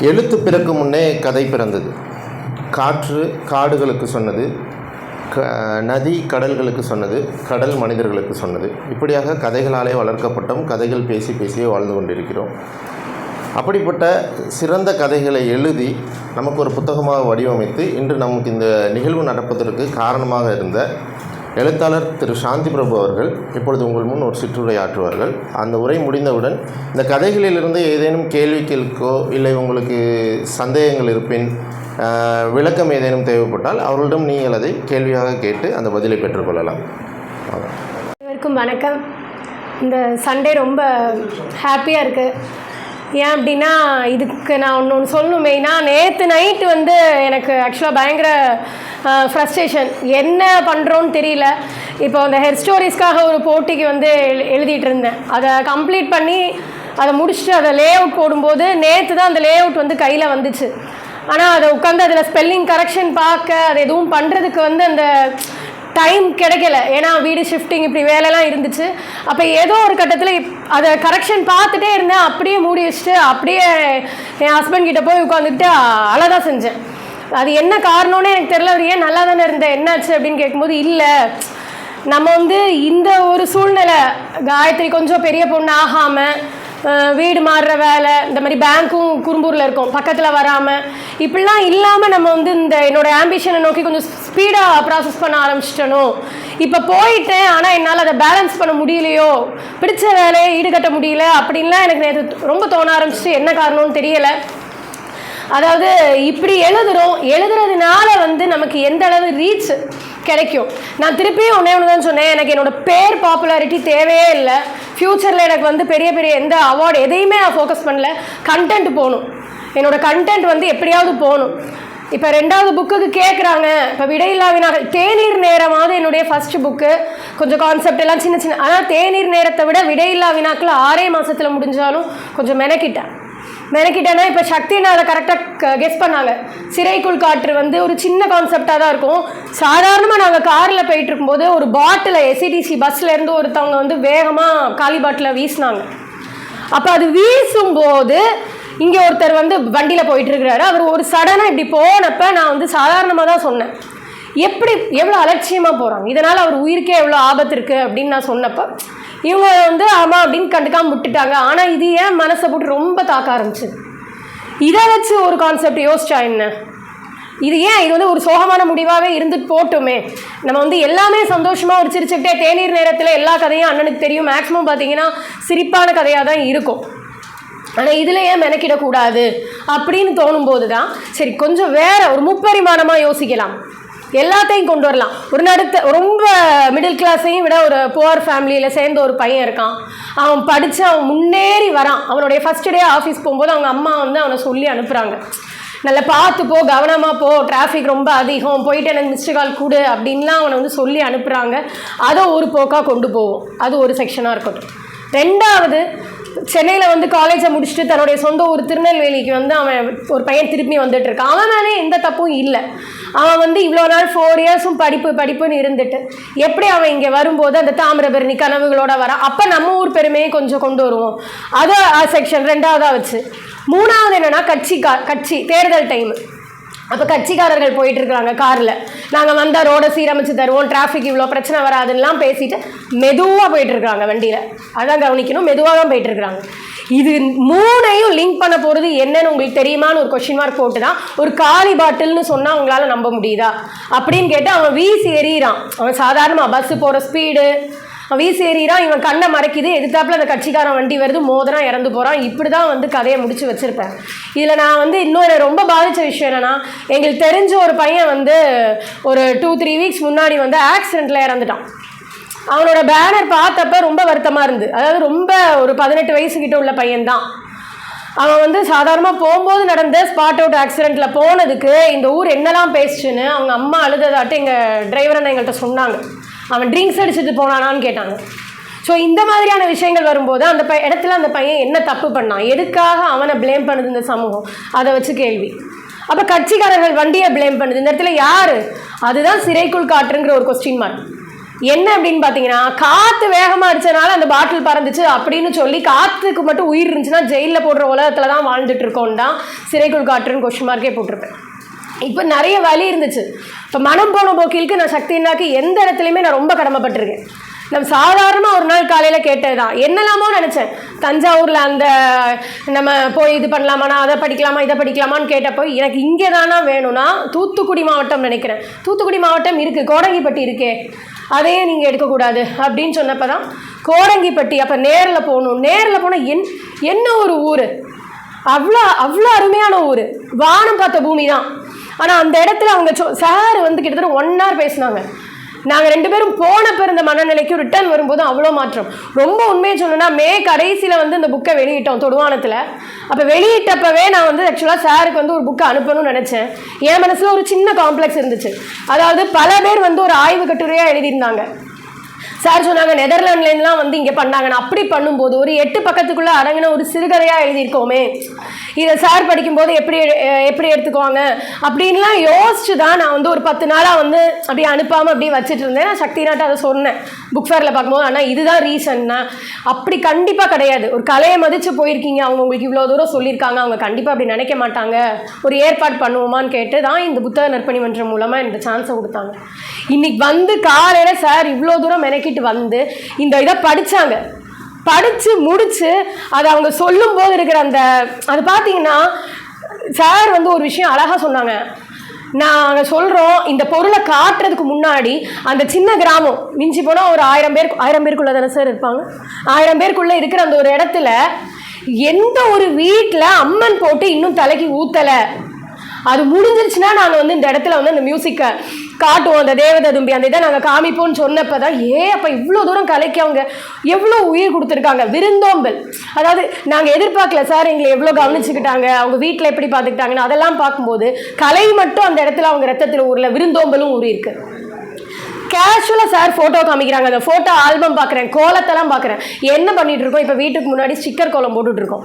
எழுத்து பிறக்கும் முன்னே கதை பிறந்தது. காற்று காடுகளுக்கு சொன்னது. க நதி கடல்களுக்கு சொன்னது. கடல் மனிதர்களுக்கு சொன்னது. இப்படியாக கதைகளாலே வளர்க்கப்பட்டோம். கதைகள் பேசி பேசியே வாழ்ந்து கொண்டிருக்கிறோம். அப்படிப்பட்ட சிறந்த கதைகளை எழுதி நமக்கு ஒரு புத்தகமாக வடிவமைத்து இன்று நமக்கு இந்த நிகழ்வு நடப்பதற்கு காரணமாக இருந்த எழுத்தாளர் திரு சாந்தி பிரபு அவர்கள் இப்பொழுது உங்கள் முன் ஒரு சிற்றுரை ஆற்றுவார்கள் அந்த உரை முடிந்தவுடன் இந்த கதைகளிலிருந்து ஏதேனும் கேள்விகளுக்கோ இல்லை உங்களுக்கு சந்தேகங்கள் இருப்பின் விளக்கம் ஏதேனும் தேவைப்பட்டால் அவர்களிடம் நீங்கள் அதை கேள்வியாக கேட்டு அந்த பதிலை பெற்றுக்கொள்ளலாம் அனைவருக்கும் வணக்கம். இந்த சண்டே ரொம்ப ஹாப்பியாக இருக்குது ஏன் அப்படின்னா இதுக்கு நான் ஒன்று ஒன்று சொல்லணும். மெயினாக நேற்று நைட்டு வந்து எனக்கு ஆக்சுவலாக பயங்கர ஃப்ரஸ்ட்ரேஷன் என்ன பண்ணுறோன்னு தெரியல. இப்போ அந்த ஹெர் ஸ்டோரிஸ்க்காக ஒரு போட்டிக்கு வந்து எழு எழுதிட்டு இருந்தேன் அதை கம்ப்ளீட் பண்ணி அதை முடிச்சுட்டு அதை லே அவுட் போடும்போது நேற்று தான் அந்த லே அவுட் வந்து கையில் வந்துச்சு. ஆனால் அதை உட்காந்து அதில் ஸ்பெல்லிங் கரெக்ஷன் பார்க்க அது எதுவும் பண்ணுறதுக்கு வந்து அந்த டைம் கிடைக்கல. ஏன்னா வீடு ஷிஃப்டிங் இப்படி வேலைலாம் இருந்துச்சு. அப்போ ஏதோ ஒரு கட்டத்தில் அதை கரெக்ஷன் பார்த்துட்டே இருந்தேன். அப்படியே மூடி வச்சுட்டு அப்படியே என் ஹஸ்பண்ட் கிட்ட போய் உட்காந்துக்கிட்டு அழகாக செஞ்சேன். அது என்ன காரணம்னு எனக்கு தெரியல. அவர் ஏன் நல்லா தானே இருந்தேன் என்னாச்சு அப்படின்னு கேட்கும்போது இல்லை. நம்ம வந்து இந்த ஒரு சூழ்நிலை காயத்ரி கொஞ்சம் பெரிய பொண்ணு ஆகாமல் வீடு மாறுற வேலை இந்த மாதிரி பேங்க்கும் குறும்பூரில் இருக்கும் பக்கத்தில் வராமல் இப்படிலாம் இல்லாமல் நம்ம வந்து இந்த என்னோடய ஆம்பிஷனை நோக்கி கொஞ்சம் ஸ்பீடாக ப்ராசஸ் பண்ண ஆரம்பிச்சிட்டனோ இப்போ போயிட்டேன் ஆனால் என்னால் அதை பேலன்ஸ் பண்ண முடியலையோ? பிடிச்ச வேலையை ஈடுகட்ட முடியல அப்படின்லாம் எனக்கு நேற்று ரொம்ப தோண ஆரம்பிச்சிட்டு என்ன காரணம்னு தெரியலை. அதாவது இப்படி எழுதுகிறோம் எழுதுறதுனால வந்து நமக்கு எந்த அளவு ரீச் கிடைக்கும். நான் திருப்பியும் ஒன்றே ஒன்று தான் சொன்னேன். எனக்கு என்னோட பேர் பாப்புலாரிட்டி தேவையே இல்லை. ஃப்யூச்சரில் எனக்கு வந்து பெரிய பெரிய எந்த அவார்டு எதையுமே நான் ஃபோக்கஸ் பண்ணல. கண்டென்ட் போகணும். என்னோட கண்டென்ட் வந்து எப்படியாவது போகணும். இப்போ ரெண்டாவது புக்குக்கு கேட்குறாங்க இப்போ விடையில்லா வினாக்கள் தேநீர் நேரமாவது என்னுடைய ஃபர்ஸ்ட் புக்கு கொஞ்சம் கான்செப்ட் எல்லாம் சின்ன சின்ன ஆனால் தேநீர் நேரத்தை விட விடையில்லா வினாக்கள் ஆறே மாதத்தில் முடிஞ்சாலும் கொஞ்சம் மெனக்கிட்டேன். மெனக்கிட்டேன்னா இப்போ சக்தி அதை கரெக்டாக கெஸ் பண்ணாங்க. சிறைக்குள் காற்று வந்து ஒரு சின்ன கான்செப்டாக தான் இருக்கும். சாதாரணமாக நாங்கள் காரில் போயிட்டு இருக்கும்போது ஒரு பாட்டில் எஸ்சிடிசி பஸ்லேருந்து ஒருத்தவங்க வந்து வேகமாக காலி பாட்டில் வீசினாங்க. அப்போ அது வீசும்போது இங்கே ஒருத்தர் வந்து வண்டியில் போயிட்டு இருக்கிறாரு. அவர் ஒரு சடனாக இப்படி போனப்போ நான் வந்து சாதாரணமாக தான் சொன்னேன். எப்படி எவ்வளோ அலட்சியமாக போகிறாங்க இதனால் அவர் உயிருக்கே எவ்வளோ ஆபத்து இருக்குது அப்படின்னு நான் சொன்னப்போ இவங்க வந்து ஆமாம் அப்படின்னு கண்டுக்காம விட்டுட்டாங்க. ஆனால் இது ஏன் மனசை போட்டு ரொம்ப தாக்க ஆரம்பிச்சு? இதை வச்சு ஒரு கான்செப்ட் யோசிச்சா என்ன? இது ஏன்? இது வந்து ஒரு சோகமான முடிவாகவே இருந்துட்டு போட்டுமே. நம்ம வந்து எல்லாமே சந்தோஷமாக ஒரு சிரிச்சுக்கிட்டே தேநீர் நேரத்தில் எல்லா கதையும் அண்ணனுக்கு தெரியும். மேக்ஸிமம் பார்த்தீங்கன்னா சிரிப்பான கதையாக தான் இருக்கும். ஆனால் இதில் ஏன் மெனக்கிடக்கூடாது? அப்படின்னு தோணும்போது தான் சரி கொஞ்சம் வேற ஒரு முப்பரிமாணமாக யோசிக்கலாம். எல்லாத்தையும் கொண்டு வரலாம். ஒரு நடுத்த ரொம்ப மிடில் கிளாஸையும் விட ஒரு புவர் ஃபேமிலியில் சேர்ந்த ஒரு பையன் இருக்கான். அவன் படித்து அவன் முன்னேறி வரான். அவனுடைய ஃபஸ்ட் டே ஆஃபீஸ் போகும்போது அவங்க அம்மா வந்து அவனை சொல்லி அனுப்புகிறாங்க நல்லா பார்த்து போ கவனமாக போ டிராஃபிக் ரொம்ப அதிகம் போயிட்டு எனக்கு மிஸ்டு கால் கொடு அப்படின்லாம் அவனை வந்து சொல்லி அனுப்புகிறாங்க அதை ஒரு போக்காக கொண்டு போவோம். அது ஒரு செக்ஷனாக இருக்கட்டும். ரெண்டாவது சென்னையில் வந்து காலேஜை முடிச்சுட்டு தன்னுடைய சொந்த ஊர் திருநெல்வேலிக்கு வந்து அவன் ஒரு பையன் திருப்பி வந்துட்டு இருக்கான். அவன் மேலே எந்த தப்பும் இல்லை. அவன் வந்து இவ்வளோ நாள் ஃபோர் இயர்ஸும் படிப்பு படிப்புன்னு இருந்துட்டு எப்படி அவன் இங்கே வரும்போது அந்த தாமிரபரணி கனவுகளோட வரான் அப்போ நம்ம ஊர் பெருமையை கொஞ்சம் கொண்டு வருவோம். அதை செக்ஷன் ரெண்டாவதாக வச்சு. மூணாவது என்னென்னா கட்சி கா கட்சி தேர்தல் டைம் அப்போ கட்சிக்காரர்கள் போயிட்டு இருக்காங்க காரில். நாங்கள் வந்தால் ரோடை சீரமைச்சு தருவோம் டிராஃபிக் இவ்வளோ பிரச்சனை வராதுன்னெலாம் பேசிட்டு மெதுவாக போயிட்டு இருக்காங்க வண்டியில். அதான் கவனிக்கணும் மெதுவாக தான் போயிட்டு இருக்காங்க இது மூணையும் லிங்க் பண்ண போகிறது என்னன்னு உங்களுக்கு தெரியுமான்னு ஒரு கொஷின் மார்க் போட்டு தான் ஒரு காலி பாட்டில்னு சொன்னால் அவங்களால நம்ப முடியுதா? அப்படின்னு கேட்டு அவன் வீசி எறிகிறான் அவன் சாதாரணமாக பஸ்ஸு போகிற ஸ்பீடு வீசி எறிகிறான் இவன் கண்ணை மறைக்குது. எதிர்த்தாப்புல அந்த கட்சிக்காரன் வண்டி வருது. மோதிரம் இறந்து போகிறான் இப்படி தான் வந்து கதையை முடிச்சு வச்சுருப்பேன். இதில் நான் வந்து இன்னொரு ரொம்ப பாதித்த விஷயம் என்னென்னா எங்களுக்கு தெரிஞ்ச ஒரு பையன் வந்து ஒரு டூ த்ரீ வீக்ஸ் முன்னாடி வந்து ஆக்சிடெண்ட்டில் இறந்துட்டான். அவனோட பேனர் பார்த்தப்ப ரொம்ப வருத்தமாக இருந்து. அதாவது ரொம்ப ஒரு பதினெட்டு வயசுக்கிட்ட உள்ள பையன்தான். அவன் வந்து சாதாரணமாக போகும்போது நடந்த ஸ்பாட் அவுட் ஆக்சிடெண்ட்டில் போனதுக்கு இந்த ஊர் என்னெல்லாம் பேசுச்சுன்னு அவங்க அம்மா அழுததாட்டு எங்கள் டிரைவர் அண்ணன் எங்கள்கிட்ட சொன்னாங்க. அவன் ட்ரிங்க்ஸ் அடிச்சுட்டு போனானான்னு கேட்டாங்க. ஸோ இந்த மாதிரியான விஷயங்கள் வரும்போது அந்த ப இடத்துல அந்த பையன் என்ன தப்பு பண்ணான்? எதுக்காக அவனை ப்ளேம் பண்ணுது இந்த சமூகம்? அதை வச்சு கேள்வி. அப்போ கட்சிக்காரர்கள் வண்டியை ப்ளேம் பண்ணுது. இந்த இடத்துல யார்? அதுதான் சிறைக்குள் காற்றுங்கிற ஒரு கொஸ்டின் மார்க் என்ன அப்படின்னு பார்த்தீங்கன்னா காற்று வேகமாக அடிச்சனால அந்த பாட்டில் பறந்துச்சு அப்படின்னு சொல்லி காற்றுக்கு மட்டும் உயிர் இருந்துச்சுன்னா ஜெயிலில் போடுற உலகத்தில் தான் வாழ்ந்துட்டு இருக்கோம் தான் சிறைக்குள் காற்றுன்னு கொஸ்டின் மார்க்கே போட்டிருப்பேன். இப்போ நிறைய வழி இருந்துச்சு. இப்போ மனம் போன போக்கிலுக்கு நான் சக்தினாக்கு எந்த இடத்துலையுமே நான் ரொம்ப கடமைப்பட்டிருக்கேன். நம்ம சாதாரணமாக ஒரு நாள் காலையில் கேட்டது தான் என்னெல்லாமோ நினச்சேன். தஞ்சாவூரில் அந்த நம்ம போய் இது பண்ணலாமா நான் அதை படிக்கலாமா இதை படிக்கலாமான்னு கேட்டப்போ எனக்கு இங்கே தானா வேணும்னா தூத்துக்குடி மாவட்டம் நினைக்கிறேன். தூத்துக்குடி மாவட்டம் இருக்குது கோடங்கிப்பட்டி இருக்கே. அதையே நீங்கள் எடுக்கக்கூடாது அப்படின்னு சொன்னப்போ தான் கோடங்கிப்பட்டி அப்போ நேரில் போகணும். நேரில் போனால் என் என்ன ஒரு ஊர்? அவ்வளோ அவ்வளோ அருமையான ஊர். வானம் பார்த்த பூமி தான் ஆனால் அந்த இடத்துல அவங்க சொ சார் வந்து கிட்டத்தட்ட ஒன் ஹவர் பேசினாங்க. நாங்கள் ரெண்டு பேரும் போன பிறந்த மனநிலைக்கு ரிட்டர்ன் வரும்போது அவ்வளோ மாற்றம். ரொம்ப உண்மையை சொல்லணும்னா மே கடைசியில் வந்து இந்த புக்கை வெளியிட்டோம் தொடுவானத்தில். அப்போ வெளியிட்டப்பவே நான் வந்து ஆக்சுவலாக சாருக்கு வந்து ஒரு புக்கை அனுப்பணும்னு நினச்சேன். என் மனசில் ஒரு சின்ன காம்ப்ளெக்ஸ் இருந்துச்சு. அதாவது பல பேர் வந்து ஒரு ஆய்வு கட்டுரையாக எழுதியிருந்தாங்க. சார் சொன்னாங்க நெதர்லாண்ட்லேருந்துலாம் வந்து இங்கே பண்ணாங்க நான் அப்படி பண்ணும்போது ஒரு எட்டு பக்கத்துக்குள்ளே அடங்கின ஒரு சிறுகதையாக எழுதியிருக்கோமே. இதை சார் படிக்கும்போது எப்படி எப்படி எடுத்துக்குவாங்க? அப்படின்லாம் யோசிச்சு தான் நான் வந்து ஒரு பத்து நாளாக வந்து அப்படியே அனுப்பாமல் அப்படியே வச்சுட்டு இருந்தேன். நான் சக்தி நாட்டை அதை சொன்னேன். புக் ஃபேரில் பார்க்கும்போது ஆனால் இதுதான் ரீசன்னா. அப்படி கண்டிப்பாக கிடையாது. ஒரு கலையை மதித்து போயிருக்கீங்க. அவங்க உங்களுக்கு இவ்வளோ தூரம் சொல்லியிருக்காங்க. அவங்க கண்டிப்பாக அப்படி நினைக்க மாட்டாங்க. ஒரு ஏற்பாடு பண்ணுவோமான்னு கேட்டு தான் இந்த புத்தக நற்பணி மன்றம் மூலமாக இந்த சான்ஸை கொடுத்தாங்க. இன்னைக்கு வந்து காலையில் சார் இவ்வளோ தூரம் மெனக்கிட்டு வந்து இந்த இதை படித்தாங்க படித்து முடித்து அதை அவங்க சொல்லும்போது இருக்கிற அந்த அது பார்த்தீங்கன்னா சார் வந்து ஒரு விஷயம் அழகாக சொன்னாங்க. நாங்கள் சொல்கிறோம் இந்த பொருளை காட்டுறதுக்கு முன்னாடி அந்த சின்ன கிராமம் மிஞ்சி போனால் ஒரு ஆயிரம் பேர் ஆயிரம் பேருக்குள்ளே தானே சார் இருப்பாங்க? ஆயிரம் பேருக்குள்ளே இருக்கிற அந்த ஒரு இடத்துல எந்த ஒரு வீட்டில் அம்மன் போட்டு இன்னும் தலைக்கு ஊற்றலை அது முடிஞ்சிருச்சுன்னா நாங்கள் வந்து இந்த இடத்துல வந்து அந்த மியூசிக்கை காட்டுவோம் அந்த தேவதை தும்பி அந்த இதை நாங்கள் காமிப்போம்னு சொன்னப்போ தான் ஏ அப்போ இவ்வளோ தூரம் கலைக்கு அவங்க எவ்வளோ உயிர் கொடுத்துருக்காங்க? விருந்தோம்பல். அதாவது நாங்கள் எதிர்பார்க்கல சார் எங்களை எவ்வளோ கவனிச்சுக்கிட்டாங்க? அவங்க வீட்டில் எப்படி பார்த்துக்கிட்டாங்கன்னு? அதெல்லாம் பார்க்கும்போது கலை மட்டும் அந்த இடத்துல அவங்க ரத்தத்தில் ஊரில் விருந்தோம்பலும் ஊறி இருக்கு கேஷுவலாக சார் ஃபோட்டோ காமிக்கிறாங்க. அந்த ஃபோட்டோ ஆல்பம் பார்க்குறேன் கோலத்தெல்லாம் பார்க்குறேன் என்ன பண்ணிகிட்ருக்கோம் இருக்கோம்? இப்போ வீட்டுக்கு முன்னாடி ஸ்டிக்கர் கோலம் போட்டுட்ருக்கோம்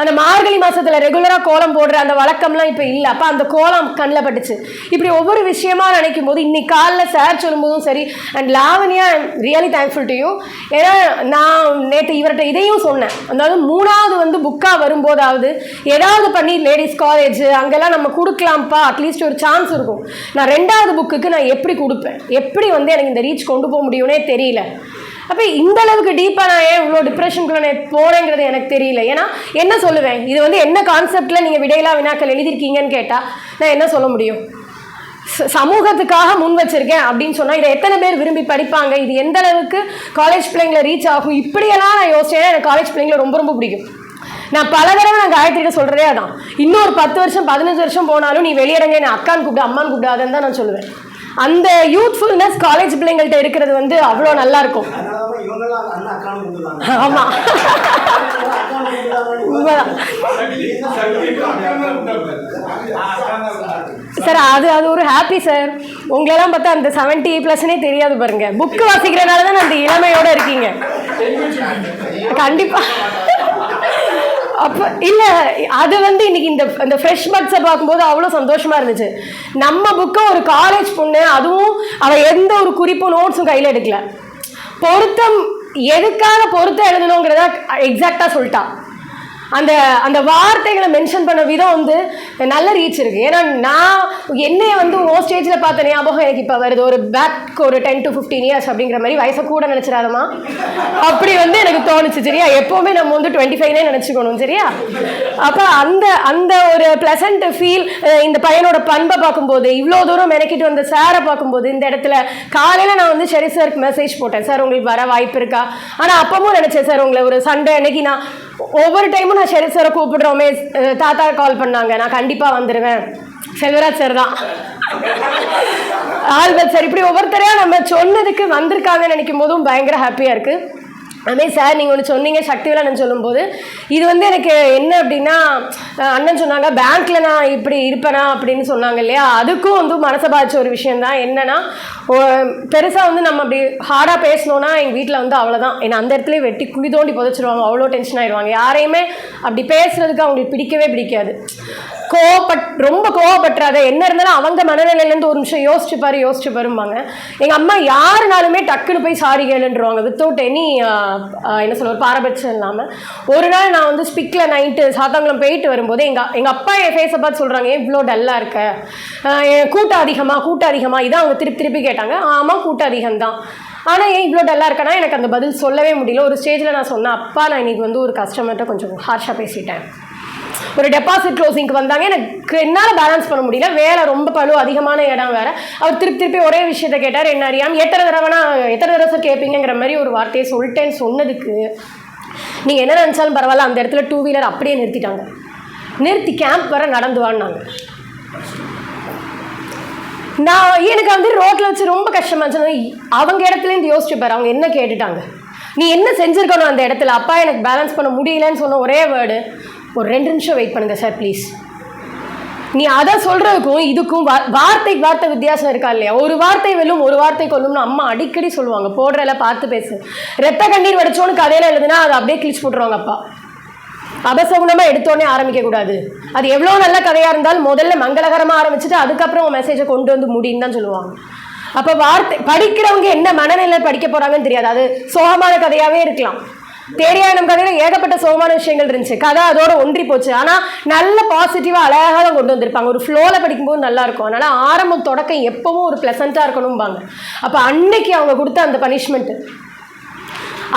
அந்த மார்கழி மாசத்துல ரெகுலராக கோலம் போடுற அந்த வழக்கம்லாம் இப்போ இல்லை. அப்போ அந்த கோலம் கண்ணில் பட்டுச்சு. இப்படி ஒவ்வொரு விஷயமா நினைக்கும் போது இன்னைக்கு காலில் சார் சொல்லும்போதும் சரி and Lavanya really thankful to you ஏன்னா நான் நேற்று இவர்கிட்ட இதையும் சொன்னேன். அதாவது மூணாவது வந்து புக்காக வரும்போதாவது ஏதாவது பண்ணி லேடிஸ் காலேஜ் அங்கெல்லாம் நம்ம கொடுக்கலாம்ப்பா அட்லீஸ்ட் ஒரு சான்ஸ் இருக்கும். நான் ரெண்டாவது புக்குக்கு நான் எப்படி கொடுப்பேன்? எப்படி வந்து எனக்கு இந்த ரீச் கொண்டு போக முடியும்னே தெரியல. அப்போ இந்த அளவுக்கு டீப்பாக நான் ஏன் இவ்வளோ டிப்ரெஷனுக்குள்ள நான் போனேங்கிறது எனக்கு தெரியல. ஏன்னா என்ன சொல்லுவேன்? இது வந்து என்ன கான்செப்டில் நீங்கள் விடையிலா வினாக்கள் எழுதியிருக்கீங்கன்னு கேட்டால் நான் என்ன சொல்ல முடியும்? ச- சமூகத்துக்காக முன் வச்சிருக்கேன் அப்படின்னு சொன்னால் இதை எத்தனை பேர் விரும்பி படிப்பாங்க? இது எந்த அளவுக்கு காலேஜ் பிள்ளைங்களை ரீச் ஆகும்? இப்படியெல்லாம் நான் யோசிச்சேன் எனக்கு காலேஜ் பிள்ளைங்களை ரொம்ப ரொம்ப பிடிக்கும். நான் பல தடவை நான் காயத்ரிகிட்ட சொல்கிறதே அதான். இன்னொரு பத்து வருஷம் பதினஞ்சு வருஷம் போனாலும் நீ வெளியிடங்க நான் அக்கான்னு கூப்பிடு அம்மான்னு கூப்பிடாதுன்னு தான் நான் சொல்லுவேன். அந்த யூத்ஃபுல்னஸ் காலேஜ் பிள்ளைங்கள்ட்ட இருக்கிறது வந்து அவ்வளோ நல்லா இருக்கும் கூப்பிடுறாங்க. சார் அது அது ஒரு ஹாப்பி சார். உங்களெல்லாம் பார்த்தா அந்த செவன்ட்டி ப்ளஸ்னே தெரியாது பாருங்க. புக்கு வாசிக்கிறனால தான் அந்த இளமையோட இருக்கீங்க. கண்டிப்பா. அப்போ இல்லை அது வந்து இன்னைக்கு இந்த இந்த ஃப்ரெஷ் பட்ஸை பார்க்கும்போது அவ்வளோ சந்தோஷமாக இருந்துச்சு. நம்ம புக்கை ஒரு காலேஜ் பொண்ணு அதுவும் அவள் எந்த ஒரு குறிப்பும் நோட்ஸும் கையில் எடுக்கல. பொருத்தம் எதுக்காக பொருத்தம் எழுதணுங்கிறத எக்ஸாக்டாக சொல்லிட்டா. அந்த அந்த வார்த்தைகளை மென்ஷன் பண்ண விதம் வந்து நல்ல ரீச் இருக்கு. ஏன்னா நான் என்னைய வந்து ஓ ஸ்டேஜில் பார்த்த ஞாபகம் எனக்கு இப்போ வருது. ஒரு பேக் ஒரு டென் டு ஃபிஃப்டீன் இயர்ஸ் அப்படிங்கிற மாதிரி வயசை கூட நினச்சிடாதமா அப்படி வந்து எனக்கு தோணுச்சு சரியா? எப்போவுமே நம்ம வந்து டுவெண்ட்டி ஃபைவ்னே நினச்சிக்கணும் சரியா? அப்போ அந்த அந்த ஒரு ப்ளசண்ட் ஃபீல் இந்த பையனோட பண்பை பார்க்கும்போது இவ்வளோ தூரம் மெனக்கிட்டு வந்த சாரை பார்க்கும்போது இந்த இடத்துல காலையில் நான் வந்து சரி சாருக்கு மெசேஜ் போட்டேன். சார் உங்களுக்கு வர வாய்ப்பு இருக்கா? ஆனால் அப்பவும் நினச்சேன் சார் உங்களை ஒரு சண்டே அன்னைக்கு நான் ஒவ்வொரு டைமும் நான் ஷெரீப் சாரை கூப்பிடுறோமே. தாத்தா கால் பண்ணாங்க. நான் கண்டிப்பாக வந்துடுவேன் செல்வராஜ் சார் தான். ஆல்பத் சார் இப்படி ஒவ்வொருத்தரையாக நம்ம சொன்னதுக்கு வந்திருக்காங்கன்னு நினைக்கும் போதும் பயங்கர ஹாப்பியாக இருக்குது அதே சார் நீங்கள் ஒன்று சொன்னீங்க சக்தி விளாட்னு சொல்லும்போது இது வந்து எனக்கு என்ன அப்படின்னா அண்ணன் சொன்னாங்க பேங்க்ல நான் இப்படி இருப்பேனா அப்படின்னு சொன்னாங்க இல்லையா? அதுக்கும் வந்து மனசை பாதிச்ச ஒரு விஷயம் தான் என்னன்னா பெருசாக வந்து நம்ம அப்படி ஹார்டாக பேசணும்னா எங்கள் வீட்டில் வந்து அவ்வளோதான் என்னை அந்த இடத்துல வெட்டி குழி தோண்டி புதைச்சிருவாங்க. அவ்வளோ டென்ஷன் ஆயிடுவாங்க. யாரையுமே அப்படி பேசுறதுக்கு அவங்களுக்கு பிடிக்கவே பிடிக்காது. கோவப்பட் ரொம்ப கோவப்பட்டுறாத என்ன இருந்தாலும் அவங்க மனநிலையிலேருந்து ஒரு நிமிஷம் யோசிச்சு பாரு யோசிச்சு பாரும்பாங்க. எங்கள் அம்மா யாருனாலுமே டக்குன்னு போய் சாரி கேளுன்றவாங்க. வித்தவுட் எனி என்ன சொல்ல பாரபட்சம் இல்லாமல் ஒரு நாள் நான் வந்து ஸ்பிக்கில் நைட்டு சாத்தாங்குளம் போயிட்டு வரும்போது எங்கள் எங்கள் அப்பா என் ஃபேஸை பார்த்து சொல்கிறாங்க ஏன் இவ்வளோ டல்லாக இருக்க? என் கூட்டம் அதிகமாக கூட்டம் அதிகமாக இதான் அவங்க திருப்பி திருப்பி கேட்டாங்க. ஆமாம் கூட்டம் அதிகம் தான். ஆனால் ஏன் இவ்வளோ டல்லாக இருக்கனா? எனக்கு அந்த பதில் சொல்லவே முடியல. ஒரு ஸ்டேஜில் நான் சொன்னேன் அப்பா நான் இன்னைக்கு வந்து ஒரு கஸ்டமர்கிட்ட கொஞ்சம் ஹார்ஷாக பேசிட்டேன். ஒரு டெபாசிட் க்ளோசிங்க்கு வந்தாங்க. எனக்கு என்னால் பேலன்ஸ் பண்ண முடியல. வேலை ரொம்ப பழு அதிகமான இடம் வேறு. அவர் திருப்பி திருப்பி ஒரே விஷயத்த கேட்டார். என்ன அறியாமல் எத்தனை தடவைனா எத்தனை தடவை கேட்பீங்கிற மாதிரி ஒரு வார்த்தையை சொல்லிட்டேன்னு சொன்னதுக்கு நீங்கள் என்ன நினச்சாலும் பரவாயில்ல. அந்த இடத்துல டூ வீலர் அப்படியே நிறுத்திட்டாங்க. நிறுத்தி கேம்ப் வர நடந்து வாங்கினாங்க நான் எனக்கு வந்து ரோட்டில் வச்சு ரொம்ப கஷ்டமாக இருந்துச்சு. அவங்க இடத்துலேருந்து யோசிச்சு பாரு அவங்க என்ன கேட்டுட்டாங்க. நீ என்ன செஞ்சுருக்கணும் அந்த இடத்துல? அப்பா எனக்கு பேலன்ஸ் பண்ண முடியலன்னு சொன்ன ஒரே வேர்டு ஒரு ரெண்டு நிமிஷம் வெயிட் பண்ணுங்க சார் ப்ளீஸ் நீ அதை சொல்கிறதுக்கும் இதுக்கும் வார்த்தைக்கு வார்த்தை வித்தியாசம் இருக்கா இல்லையா? ஒரு வார்த்தை வெல்லும் ஒரு வார்த்தை கொல்லும்னு அம்மா அடிக்கடி சொல்லுவாங்க. போடுறல பார்த்து பேசு. ரெத்த கண்ணீர் வடிச்சோன்னு கதையில எழுதுனா அதை அப்படியே கிழிச்சு போட்டுருவாங்க அப்பா. அபசகுணமாக எடுத்தோடனே ஆரம்பிக்கக்கூடாது அது எவ்வளோ நல்ல கதையாக இருந்தாலும் முதல்ல மங்களகரமாக ஆரம்பிச்சுட்டு அதுக்கப்புறம் மெசேஜை கொண்டு வந்து முடின்னு தான் சொல்லுவாங்க. அப்போ வார்த்தை படிக்கிறவங்க என்ன மனநிலையில் படிக்க போகிறாங்கன்னு தெரியாது. அது சோகமான கதையாகவே இருக்கலாம். தேரியாயனம் கதையில் ஏகப்பட்ட சோகமான விஷயங்கள் இருந்துச்சு. கதை அதோட ஒன்றி போச்சு. ஆனால் நல்ல பாசிட்டிவாக அழகாக தான் கொண்டு வந்திருப்பாங்க. ஒரு ஃப்ளோவில் படிக்கும்போது நல்லா இருக்கும். அதனால் ஆரம்பம் தொடக்கம் எப்பவும் ஒரு ப்ளசண்ட்டாக இருக்கணும்பாங்க. அப்போ அன்னைக்கு அவங்க கொடுத்த அந்த பனிஷ்மெண்ட்டு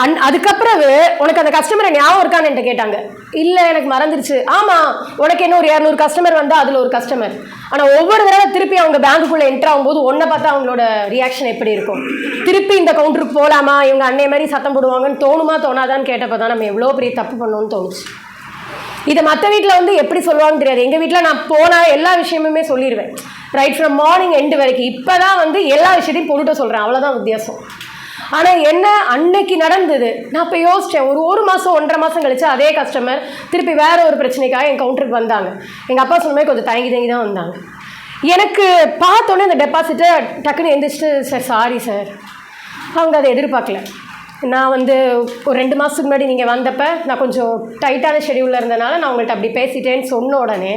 அன் அதுக்கப்புறம் உனக்கு அந்த கஸ்டமரை ஞாபகம் இருக்கான்னு என்கிட்ட கேட்டாங்க. இல்லை எனக்கு மறந்துருச்சு. ஆமாம் உனக்கு என்ன ஒரு இரநூறு கஸ்டமர் வந்தால் அதில் ஒரு கஸ்டமர் ஆனால் ஒவ்வொரு தடவை திருப்பி அவங்க பேங்குக்குள்ளே என்ட்ரு ஆகும்போது ஒன்றை பார்த்தா அவங்களோட ரியாக்ஷன் எப்படி இருக்கும்? திருப்பி இந்த கவுண்டருக்கு போகலாமா இவங்க அன்னைய மாதிரி சத்தம் போடுவாங்கன்னு தோணுமா தோணாதான்னு கேட்டப்போ தான் நம்ம எவ்வளோ பெரிய தப்பு பண்ணோம்னு தோணுச்சு. இதை மற்ற வீட்டில் வந்து எப்படி சொல்லுவாங்கன்னு தெரியாது. எங்கள் வீட்டில் நான் போனால் எல்லா விஷயமுமே சொல்லிடுவேன் ரைட் ஃப்ரம் மார்னிங் எண்டு வரைக்கும். இப்போ தான் வந்து எல்லா விஷயத்தையும் பொருட்ட சொல்கிறேன் அவ்வளோதான் வித்தியாசம். ஆனால் என்ன அன்னைக்கு நடந்தது? நான் இப்போ யோசித்தேன் ஒரு ஒரு மாதம் ஒன்றரை மாதம் கழிச்சு அதே கஸ்டமர் திருப்பி வேற ஒரு பிரச்சனைக்காக என் கவுண்டருக்கு வந்தாங்க. எங்கள் அப்பா சொன்ன மாதிரி கொஞ்சம் தயங்கி தயங்கி தான் வந்தாங்க. எனக்கு பார்த்தோன்னே இந்த டெபாசிட்டை டக்குன்னு எந்திரிச்சிட்டு சார் சாரி சார் அவங்க அதை எதிர்பார்க்கல. நான் வந்து ஒரு ரெண்டு மாதத்துக்கு முன்னாடி நீங்கள் வந்தப்போ நான் கொஞ்சம் டைட்டான ஷெடியூலில் இருந்தனால நான் உங்கள்கிட்ட அப்படி பேசிட்டேன்னு சொன்ன உடனே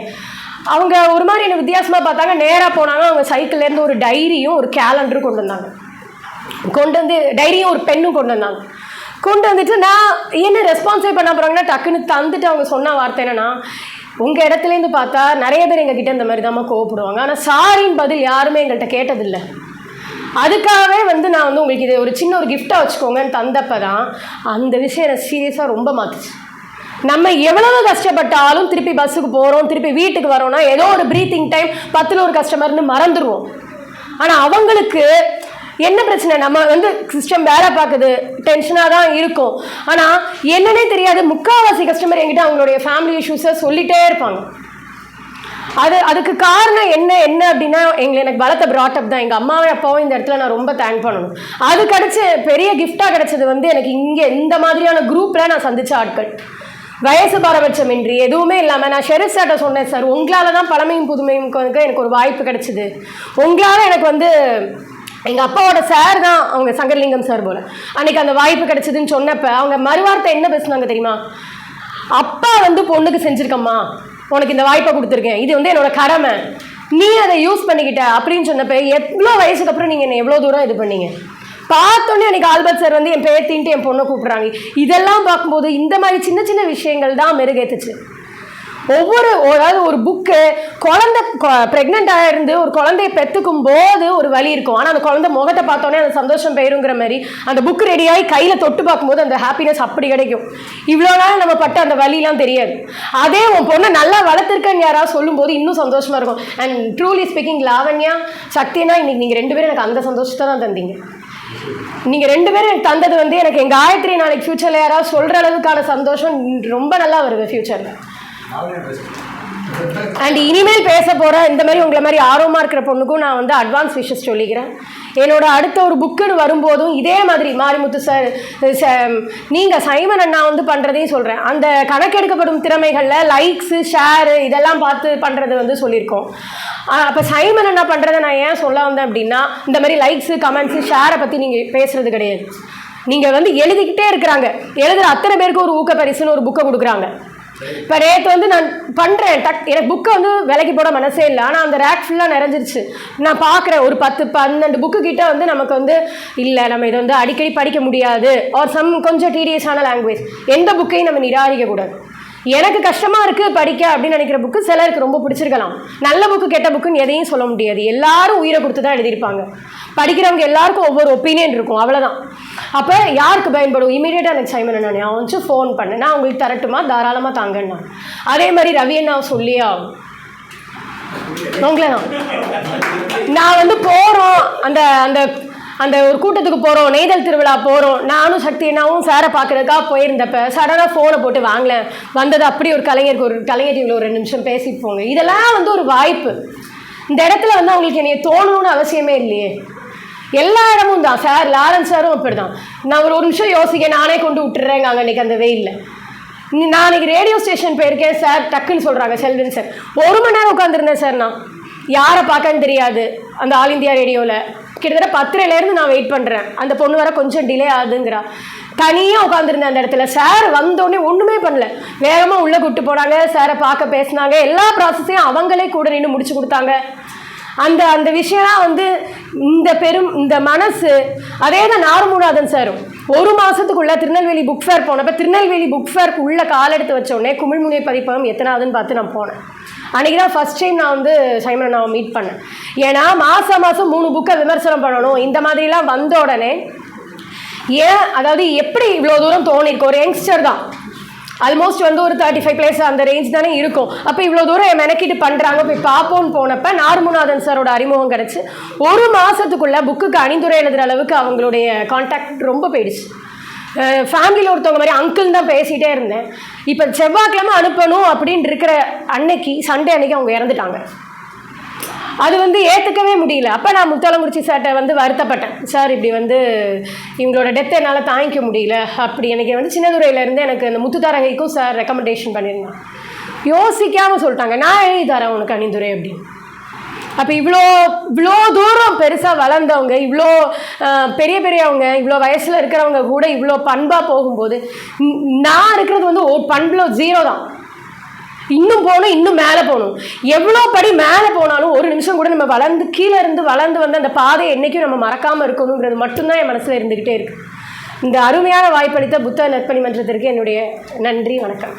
அவங்க ஒரு மாதிரி என்ன வித்தியாசமாக பார்த்தாங்க. நேராக போனாங்க. அவங்க சைக்கிள்லேருந்து ஒரு டைரியும் ஒரு கேலண்டரும் கொண்டு வந்தாங்க. கொண்டு வந்து டைரியும் ஒரு பெண்ணும் கொண்டு வந்தாங்க. கொண்டு வந்துட்டு நான் என்ன ரெஸ்பான்சிபிள் பண்ண போகிறாங்கன்னா டக்குன்னு தந்துட்டு அவங்க சொன்ன வார்த்தை என்னன்னா உங்கள் இடத்துலேருந்து பார்த்தா நிறைய பேர் எங்ககிட்ட இந்த மாதிரி தான் கோவப்படுவாங்க. ஆனால் சாரின்னு பதில் யாருமே எங்கள்கிட்ட கேட்டதில்லை. அதுக்காகவே வந்து நான் வந்து உங்களுக்கு இது ஒரு சின்ன ஒரு கிஃப்டாக வச்சுக்கோங்கன்னு தந்தப்போ தான் அந்த விஷயம் எனக்கு சீரியஸாக ரொம்ப மாற்றுச்சு நம்ம எவ்வளவு கஷ்டப்பட்டாலும் திருப்பி பஸ்ஸுக்கு போகிறோம் திருப்பி வீட்டுக்கு வரோம்னா ஏதோ ஒரு ப்ரீத்திங் டைம் பத்தில் ஒரு கஸ்டமர்னு மறந்துடுவோம் ஆனால் அவங்களுக்கு என்ன பிரச்சனை? நம்ம வந்து சிஸ்டம் வேலை பார்க்குது. டென்ஷனாக தான் இருக்கும். ஆனால் என்னன்னே தெரியாது. முக்கால்வாசி கஸ்டமர் என்கிட்ட அவங்களுடைய ஃபேமிலி இஷ்யூஸை சொல்லிட்டே இருப்பாங்க. அது அதுக்கு காரணம் என்ன என்ன அப்படின்னா எங்களை எனக்கு பலத்த ப்ராட்டப் தான். எங்கள் அம்மாவை அப்பாவும் இந்த இடத்துல நான் ரொம்ப தேங்க் பண்ணணும். அது கிடச்ச பெரிய கிஃப்டாக கிடச்சது வந்து எனக்கு இங்கே இந்த மாதிரியான குரூப்பில் நான் சந்தித்த ஆட்கள். வயசு பாரபட்சமின்றி எதுவுமே இல்லாமல் நான் ஷெரிஃப் சார்ட்ட சொன்னேன் சார் உங்களால் தான் பழமையும் புதுமையும் எனக்கு ஒரு வாய்ப்பு கிடைச்சிது. உங்களால் எனக்கு வந்து எங்கள் அப்பாவோட சார் தான் அவங்க சங்கர்லிங்கம் சார் போல. அன்னைக்கு அந்த வாய்ப்பு கிடைச்சதுன்னு சொன்னப்ப அவங்க மறுவார்த்தை என்ன பேசுனாங்க தெரியுமா? அப்பா வந்து பொண்ணுக்கு செஞ்சுருக்கம்மா. உனக்கு இந்த வாய்ப்பை கொடுத்துருக்கேன். இது வந்து என்னோட கடமை. நீ அதை யூஸ் பண்ணிக்கிட்ட அப்படின்னு சொன்னப்ப எவ்வளோ வயசுக்கு அப்புறம் நீங்கள் என்ன எவ்வளோ தூரம் இது பண்ணீங்க? பார்த்தோன்னே எனக்கு ஆல்பர்ட் சார் வந்து என் பேத்தின்ட்டு என் பொண்ணை கூப்பிட்றாங்க. இதெல்லாம் பார்க்கும்போது இந்த மாதிரி சின்ன சின்ன விஷயங்கள் தான் மெருகேத்துச்சு. ஒவ்வொரு அதாவது ஒரு புக்கு குழந்தை ப்ரெக்னெண்ட்டாக இருந்து ஒரு குழந்தைய பெற்றுக்கும் போது ஒரு வலி இருக்கும். ஆனால் அந்த குழந்தை முகத்தை பார்த்தோன்னே அந்த சந்தோஷம் போயிருங்கிற மாதிரி அந்த புக் ரெடியாகி கையில் தொட்டு பார்க்கும்போது அந்த ஹாப்பினஸ் அப்படி கிடைக்கும். இவ்வளோ நாள் நம்ம பட்ட அந்த வலிலாம் தெரியாது. அதே உன் பொண்ணை நல்லா வளர்த்துருக்கன்னு யாராவது சொல்லும்போது இன்னும் சந்தோஷமாக இருக்கும். அண்ட் ட்ரூலி ஸ்பீக்கிங் லாவண்யா சக்தினா இன்னைக்கு நீங்கள் ரெண்டு பேரும் எனக்கு அந்த சந்தோஷத்தை தான் தந்தீங்க. நீங்கள் ரெண்டு பேரும் எனக்கு தந்தது வந்து எனக்கு எங்கள் காயத்ரி நாளைக்கு ஃப்யூச்சரில் யாராவது சொல்கிற அளவுக்கான சந்தோஷம் ரொம்ப நல்லா வருது ஃப்யூச்சரில் அண்ட் இனிமேல் பேச போகிற இந்த மாதிரி உங்களை மாதிரி ஆர்வமாக இருக்கிற பொண்ணுக்கும் நான் வந்து அட்வான்ஸ் விஷஸ் சொல்லிக்கிறேன். என்னோட அடுத்த ஒரு புக்குன்னு வரும்போதும் இதே மாதிரி மாரிமுத்து சார் நீங்கள் சைமன் அண்ணா வந்து பண்ணுறதையும் சொல்கிறேன் அந்த கணக்கெடுக்கப்படும் திறமைகளில் லைக்ஸு ஷேரு இதெல்லாம் பார்த்து பண்ணுறது வந்து சொல்லியிருக்கோம். அப்போ சைமன் அண்ணா பண்ணுறதை நான் ஏன் சொல்ல வந்தேன் அப்படின்னா இந்த மாதிரி லைக்ஸு கமெண்ட்ஸு ஷேரை பற்றி நீங்கள் பேசுகிறது கிடையாது. நீங்கள் வந்து எழுதிக்கிட்டே இருக்கிறாங்க. எழுதுகிற அத்தனை பேருக்கு ஒரு ஊக்க பரிசுன்னு ஒரு புக்கை கொடுக்குறாங்க. இப்போ ரேட் வந்து நான் பண்ணுறேன் டக் எனக்கு புக்கை வந்து விலைக்கு போட மனசே இல்லை. ஆனால் அந்த ரேக் ஃபுல்லாக நிறைஞ்சிருச்சு. நான் பார்க்குறேன். ஒரு பத்து பன்னெண்டு புக்கு கிட்ட வந்து நமக்கு வந்து இல்லை நம்ம இதை வந்து அடிக்கடி படிக்க முடியாது. ஆர் சம் கொஞ்சம் டீடியஸான லாங்குவேஜ் எந்த புக்கையும் நம்ம நிராகரிக்கக்கூடாது எனக்கு கஷ்டமாக இருக்குது படிக்க அப்படின்னு நினைக்கிற புக்கு சிலருக்கு ரொம்ப பிடிச்சிருக்கலாம். நல்ல புக்கு கெட்ட புக்குன்னு எதையும் சொல்ல முடியாது. எல்லாரும் உயிரை கொடுத்து தான் எழுதியிருப்பாங்க. படிக்கிறவங்க எல்லாருக்கும் ஒவ்வொரு ஒப்பீனியன் இருக்கும். அவ்வளோதான் அப்போ யாருக்கு பயன்படும்? இமீடியட்டாக எனக்கு சைமன் நான் அவன் வச்சு ஃபோன் பண்ணேன் நான் உங்களுக்கு தரட்டுமா? தாராளமாக தாங்கண்ணா. அதே மாதிரி ரவி அண்ணா சொல்லியே ஆகும் உங்களை தான் நான் வந்து போகிறோம் அந்த அந்த அந்த ஒரு கூட்டத்துக்கு போகிறோம் நெய்தல் திருவிழா போகிறோம் நானும் சக்தி என்னாவும் சாரை பார்க்கறதுக்காக போயிருந்தப்ப சடனாக ஃபோனை போட்டு வாங்கலேன் வந்தது அப்படி ஒரு கலைஞருக்கு ஒரு கலைஞர் டிவியில் ஒரு ரெண்டு நிமிஷம் பேசிட்டு போங்க. இதெல்லாம் வந்து ஒரு வாய்ப்பு. இந்த இடத்துல வந்து அவங்களுக்கு என்னைய தோணணும்னு அவசியமே இல்லையே. எல்லா இடமும் தான். சார் லாரன்ஸ் சாரும் அப்படி தான் நான் ஒரு ஒரு நிமிஷம் யோசிக்க நானே கொண்டு விட்டுறேங்க அங்கே அன்றைக்கி அந்த வெயிலில். நான் அன்றைக்கி ரேடியோ ஸ்டேஷன் போயிருக்கேன் சார் டக்குன்னு சொல்கிறாங்க செல்வன் சார் ஒரு மணி நேரம் உட்காந்துருந்தேன் சார் நான். யாரை பார்க்கன்னு தெரியாது அந்த ஆல் இந்தியா ரேடியோவில் கிட்டத்தட்ட பத்திரையிலேருந்து நான் வெயிட் பண்ணுறேன் அந்த பொண்ணு வர கொஞ்சம் டிலே ஆகுதுங்கிறா. தனியாக உட்காந்துருந்தேன் அந்த இடத்துல. சார் வந்தோடனே ஒன்றுமே பண்ணல. வேகமாக உள்ளே கூப்பிட்டு போனாங்க. சாரை பார்க்க பேசினாங்க. எல்லா ப்ராசஸையும் அவங்களே கூட நின்று முடிச்சு கொடுத்தாங்க. அந்த அந்த விஷயம்லாம் வந்து இந்த பெரும் இந்த மனசு அதே தான் நாரமுநாதன் சாரும். ஒரு மாதத்துக்குள்ளே திருநெல்வேலி புக் ஃபேர் போனப்போ திருநெல்வேலி புக் ஃபேருக்கு உள்ளே கால் எடுத்து வச்ச உடனே குமிழ்முனை பதிப்பகம் எத்தனாவதுன்னு பார்த்து நான் போனேன். அன்றைக்கி தான் ஃபஸ்ட் டைம் நான் வந்து சைமன் நான் மீட் பண்ணேன். ஏன்னா மாதம் மாதம் மூணு புக்கை விமர்சனம் பண்ணணும். இந்த மாதிரிலாம் வந்த உடனே ஏன் அதாவது எப்படி இவ்வளோ தூரம் தோணிருக்கு? ஒரு யங்ஸ்டர் தான். ஆல்மோஸ்ட் வந்து ஒரு தேர்ட்டி ஃபைவ் பிளேஸ் அந்த ரேஞ்ச் தானே இருக்கும். அப்போ இவ்வளோ தூரம் மெனக்கிட்டு பண்ணுறாங்க போய் பார்ப்போம்னு போனப்ப நார்முநாதன் சாரோட அறிமுகம் கிடச்சி. ஒரு மாதத்துக்குள்ளே புக்குக்கு அணிந்துரை எழுதுகிற அளவுக்கு அவங்களுடைய காண்டாக்ட் ரொம்ப போயிடுச்சு. ஃபேமிலியில் ஒருத்தவங்க மாதிரி அங்கிள் தான் பேசிகிட்டே இருந்தேன். இப்போ செவ்வாய்க்கிழமை அனுப்பணும் அப்படின்னு இருக்கிற அன்னைக்கு சண்டே அன்னைக்கு அவங்க இறந்துட்டாங்க. அது வந்து ஏற்றுக்கவே முடியல. அப்போ நான் முத்தாலங்குறிச்சி சார்கிட்ட வந்து வருத்தப்பட்டேன். சார் இப்படி வந்து இவங்களோட டெத்தை என்னால் தாங்கிக்க முடியல. அப்படி எனக்கு வந்து சின்னதுரையிலேருந்து எனக்கு அந்த முத்துத்தாரகைக்கும் சார் ரெக்கமெண்டேஷன் பண்ணியிருந்தேன் யோசிக்காமல் சொல்லிட்டாங்க. நான் எழுதி தரேன் உனக்கு அணிந்துரை அப்படின்னு. அப்போ இவ்வளோ இவ்வளோ தூரம் பெருசாக வளர்ந்தவங்க இவ்வளோ பெரிய பெரியவங்க இவ்வளோ வயசில் இருக்கிறவங்க கூட இவ்வளோ பண்பாக போகும்போது நான் இருக்கிறது வந்து ஓ பண்பில் ஜீரோ தான். இன்னும் போகணும் இன்னும் மேலே போகணும். எவ்வளோ படி மேலே போனாலும் ஒரு நிமிஷம் கூட நம்ம வளர்ந்து கீழே இருந்து வளர்ந்து வந்து அந்த பாதையை என்றைக்கும் நம்ம மறக்காமல் இருக்கணுங்கிறது மட்டும்தான் என் மனசில் இருந்துக்கிட்டே இருக்குது இந்த அருமையான வாய்ப்பளித்த புத்தக நற்பணி மன்றத்திற்கு என்னுடைய நன்றி வணக்கம்.